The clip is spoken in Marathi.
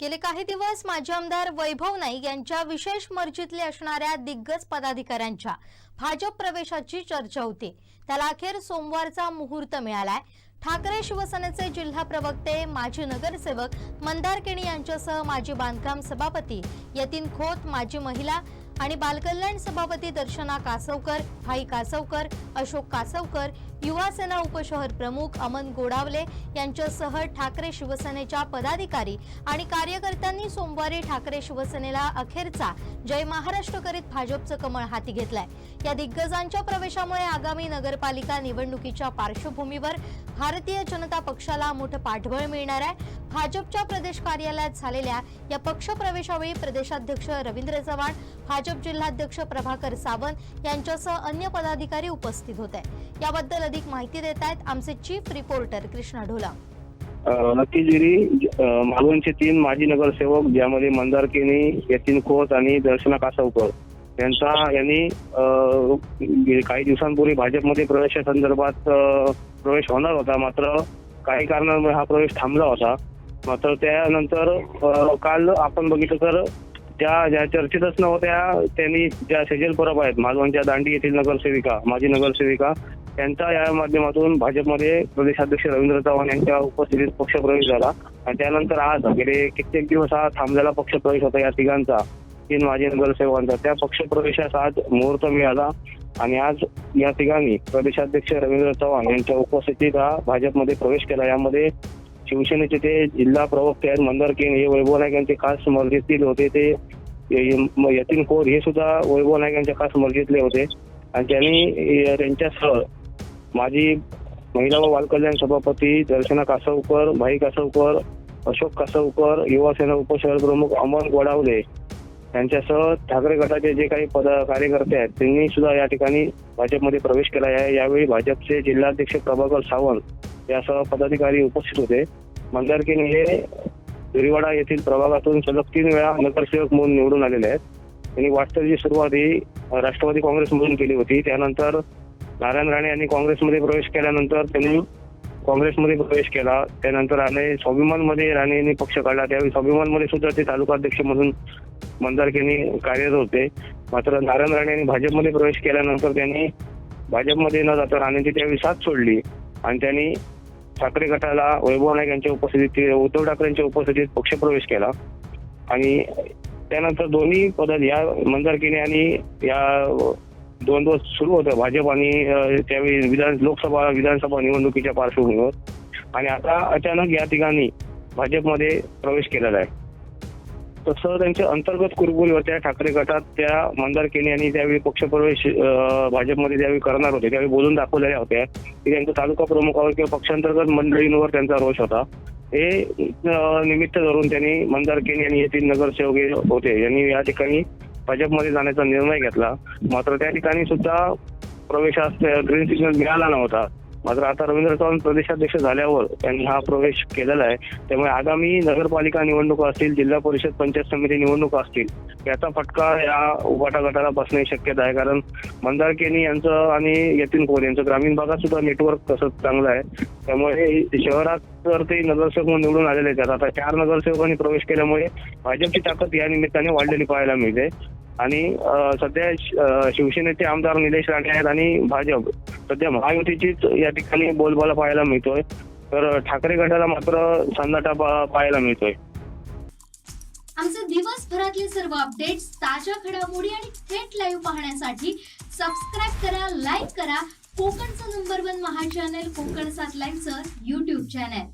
गेले काही दिवस माजी आमदार वैभव नाईक यांच्या विशेष मर्जीतले असणाऱ्या दिग्गज पदाधिकाऱ्यांच्या भाजप प्रवेशाची चर्चा होती. त्याला अखेर सोमवारचा मुहूर्त मिळालाय. ठाकरे शिवसेनेचे जिल्हा प्रवक्ते माजी नगरसेवक मंदार केणी यांच्यासह माजी बांधकाम सभापती यतीन खोत माजी महिला आणि बालकल्याण सभापती दर्शना कासवकर भाई कासवकर अशोक कासवकर युवा सेना उपशहर प्रमुख अमन गोडावले यांच्यासह ठाकरे शिवसेनेच्या पदाधिकारी आणि कार्यकर्त्यांनी सोमवारी ठाकरे शिवसेनेला अखेरचा जय महाराष्ट्र करीत भाजपचं कमळ हाती घेतलंय. या दिग्गजांच्या प्रवेशामुळे आगामी नगरपालिका निवडणुकीच्या पार्श्वभूमीवर भारतीय जनता पक्षाला मोठं पाठबळ मिळणार आहे. भाजपच्या प्रदेश कार्यालयात झालेल्या या पक्ष प्रवेशावेळी प्रदेशाध्यक्ष रवींद्र चव्हाण भाजप जिल्हाध्यक्ष प्रभाकर सावंत यांच्यासह अन्य पदाधिकारी उपस्थित होते. याबद्दल अधिक माहिती देत आहेत आमचे चीफ रिपोर्टर कृष्णा ढोला. नक्कीगिरी मालवणचे तीन माजी नगरसेवक ज्यामध्ये मंदारकिनी यतीन खोत आणि दर्शना कासावकर यांचा यांनी काही दिवसांपूर्वी भाजपमध्ये प्रवेशासंदर्भात प्रवेश होणार होता. मात्र काही कारणांमुळे हा प्रवेश थांबला होता. मात्र त्यानंतर काल आपण बघितलं तर त्या ज्या चर्चेतच नव्हत्या त्यांनी ज्या सेजल परब आहेत मालवणच्या दांडी येथील नगरसेविका माजी नगरसेविका त्यांचा या माध्यमातून भाजपमध्ये प्रदेशाध्यक्ष रवींद्र चव्हाण यांच्या उपस्थितीत पक्षप्रवेश झाला. आणि त्यानंतर आज गेले कित्येक दिवस हा थांबलेला पक्षप्रवेश होता या तिघांचा तीन माजी नगरसेवकांचा. त्या पक्षप्रवेशास आज मुहूर्त मिळाला आणि आज या तिघांनी प्रदेशाध्यक्ष रवींद्र चव्हाण यांच्या उपस्थितीत हा भाजपमध्ये प्रवेश केला. यामध्ये शिवसेनेचे ते जिल्हा प्रवक्ते आहेत मंदार केन हे वैभव नाईक यांचे खास मर्जीतील होते. ते यतीन कोर हे सुद्धा वैभव नाईक यांच्या खास मर्जीतले होते. आणि त्यांनी त्यांच्यासह माजी महिला व बालकल्याण सभापती दर्शना कासवकर भाई कासवकर अशोक कासवकर युवासेना उपशहर प्रमुख अमन गोडावले यांच्यासह ठाकरे गटाचे जे काही पद कार्यकर्ते आहेत त्यांनी सुद्धा या ठिकाणी भाजपमध्ये प्रवेश केला. आहे यावेळी भाजपचे जिल्हाध्यक्ष प्रभाकर सावंत यासह पदाधिकारी उपस्थित होते. मंदारकिन हे दुरीवाडा येथील प्रभागातून सलग तीन वेळा नगरसेवक म्हणून निवडून आलेले आहेत. त्यांनी वाटचालीची सुरुवात ही राष्ट्रवादी काँग्रेसमधून केली होती. त्यानंतर नारायण राणे यांनी काँग्रेसमध्ये प्रवेश केल्यानंतर त्यांनी काँग्रेसमध्ये प्रवेश केला. त्यानंतर आले स्वाभिमानमध्ये राणे यांनी पक्ष काढला. त्यावेळी स्वाभिमानमध्ये सुद्धा ते तालुकाध्यक्ष म्हणून मंदारकेनी कार्यरत होते. मात्र नारायण राणे यांनी भाजपमध्ये प्रवेश केल्यानंतर त्यांनी भाजपमध्ये न जाता राणेंची त्यावेळी साथ सोडली आणि त्यांनी ठाकरे गटाला वैभव नाईक यांच्या उपस्थितीत उद्धव ठाकरे यांच्या उपस्थितीत पक्षप्रवेश केला. आणि त्यानंतर दोन्ही पदात या मंदारकीने आणि या दोन दिवस सुरू होतं भाजप आणि त्यावेळी विधान लोकसभा विधानसभा निवडणुकीच्या पार्श्वभूमीवर. आणि आता अचानक या ठिकाणी भाजपमध्ये प्रवेश केलेला आहे. तसं त्यांच्या अंतर्गत कुरबुल होत्या ठाकरे गटात त्या मंदार केनी यांनी त्यावेळी पक्षप्रवेश भाजपमध्ये ज्यावेळी करणार होते त्यावेळी बोलून दाखवलेल्या होत्या. की त्यांच्या तालुका प्रमुखावर किंवा पक्षांतर्गत मंडळींवर त्यांचा रोष होता. हे निमित्त धरून त्यांनी मंदार आणि येथील नगरसेवक होते. यांनी या ठिकाणी भाजपमध्ये जाण्याचा निर्णय घेतला. मात्र त्या ठिकाणी सुद्धा प्रवेशास ग्रीन सिग्नल मिळाला नव्हता. मात्र आता रवींद्र चव्हाण प्रदेशाध्यक्ष झाल्यावर त्यांनी हा प्रवेश केलेला आहे. त्यामुळे आगामी नगरपालिका निवडणुका असतील जिल्हा परिषद पंचायत समिती निवडणुका असतील याचा फटका या उपाटा गटाला बसण्याची शक्यता आहे. कारण मंदार केनी यांचं आणि यतीन कोर यांचं ग्रामीण भागात सुद्धा नेटवर्क तसं चांगलं आहे. त्यामुळे शहरात तर ते नगरसेवक म्हणून निवडून आलेले आहेत आता चार नगरसेवकांनी प्रवेश केल्यामुळे भाजपची ताकद या निमित्ताने वाढलेली पाहायला मिळते. आणि सध्या शिवसेनेचे आमदार निलेश राणे आहेत आणि भाजप. सध्या महायुतीचीच या ठिकाणी बोलबाला पाहायला मिळतोय. तर ठाकरे गटाला मात्र सन्नाटा पाहायला मिळतोय. आमचे दिवसभरातले सर्व अपडेट्स ताज्या घडामोडी आणि थेट लाईव्ह पाहण्यासाठी सबस्क्राईब करा लाईक करा. कोकणचं नंबर वन महा चॅनल कोकण सात लाईव्हचं युट्यूब चॅनल